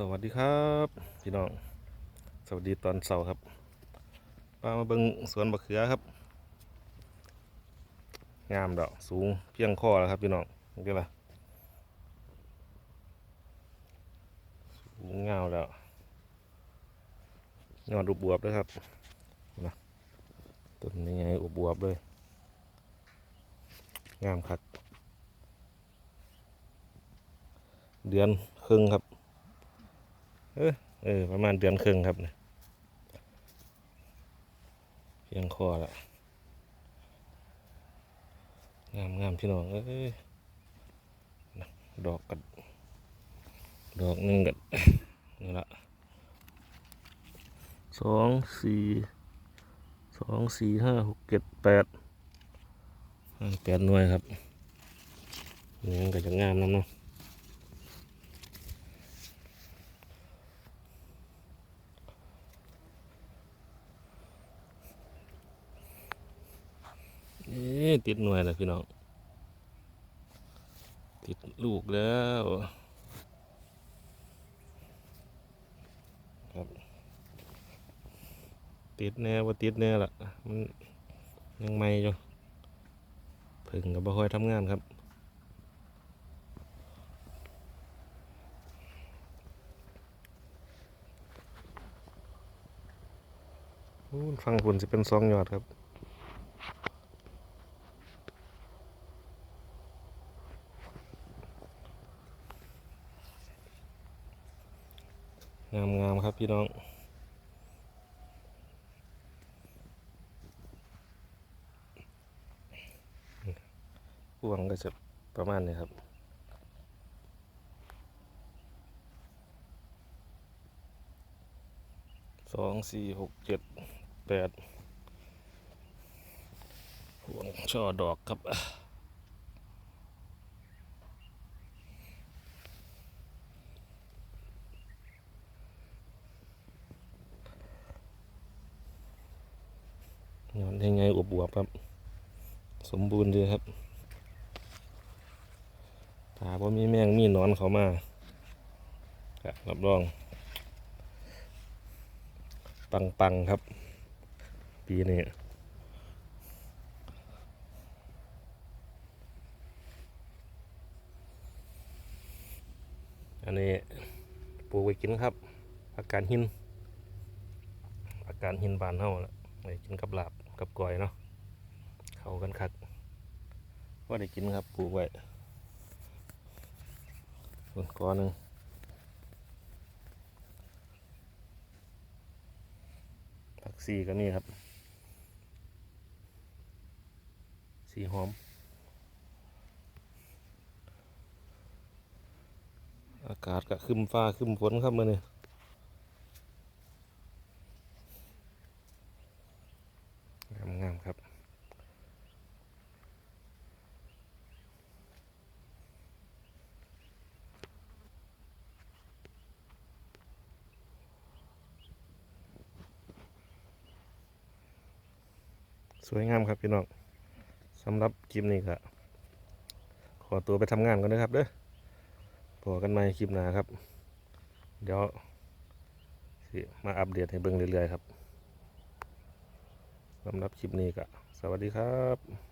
สวัสดีครับพี่น้องสวัสดีตอนเสาร์ครับปามาเบิงสวนบะเขือครับ งามดอกสูงเพียงคอแล้วครับพี่น้องเห็นไหมสูงเงาแล้วยอดอุบวบด้วยครับนะต้นนี้ไงอบวบเลยงามครับเดือนครึ่งครับ เออเออประมาณเดือนครึ่งครับเนี่ยเพียงคอละงามงามพี่น้องเอ้ยดอกกัดดอกหนึ่งกัดนี่ละสองสี่สองสี่ห้าหกเจ็ดแปดแปดหน่วยครับนี่ก็จะงามน้ำเนาะ อ๊ติดหน่วยแล้วพี่น้อง ติดลูกแล้วครับติดแน่ว่าติดแน่ละมันยังไม่อยู่ผึ่งกับบ่ค่อยทำงานครับฟังผลสิเป็นสองหยอดครับ งามงามครับพี่น้องพวงก็จะประมาณนี้ครับสองสี่หกเจ็ดแปดพวงช่อดอกครับ นอนยังไงอวบๆครับ สมบูรณ์ดีครับถาว่ามีแมงมีนอนเขามาก็รับรอง ปังๆครับ ปีนี้อันนี้ปลูกไว้กินครับผักาดหินผักาดหินบานเฮาและ ได้กินกับลาบกับก้อยเนาะเข้ากันคักว่าได้กินครับปลูกไว้ส่วนก้อนหนึ่งผักซีก็นี่ครับสีหอมอากาศก็คึมฟ้าคึมฝนครับมื่อนี้ งามงามครับ สวยงามครับพี่น้องสำหรับคลิปนี้ครับขอตัวไปทำงานก่อนนะครับเด้อพอกันใหม่คลิปหน้าครับ เดี๋ยวสิมาอัปเดตให้เบิ่งเรื่อยๆครับสำหรับคลิปนี้ก็สวัสดีครับ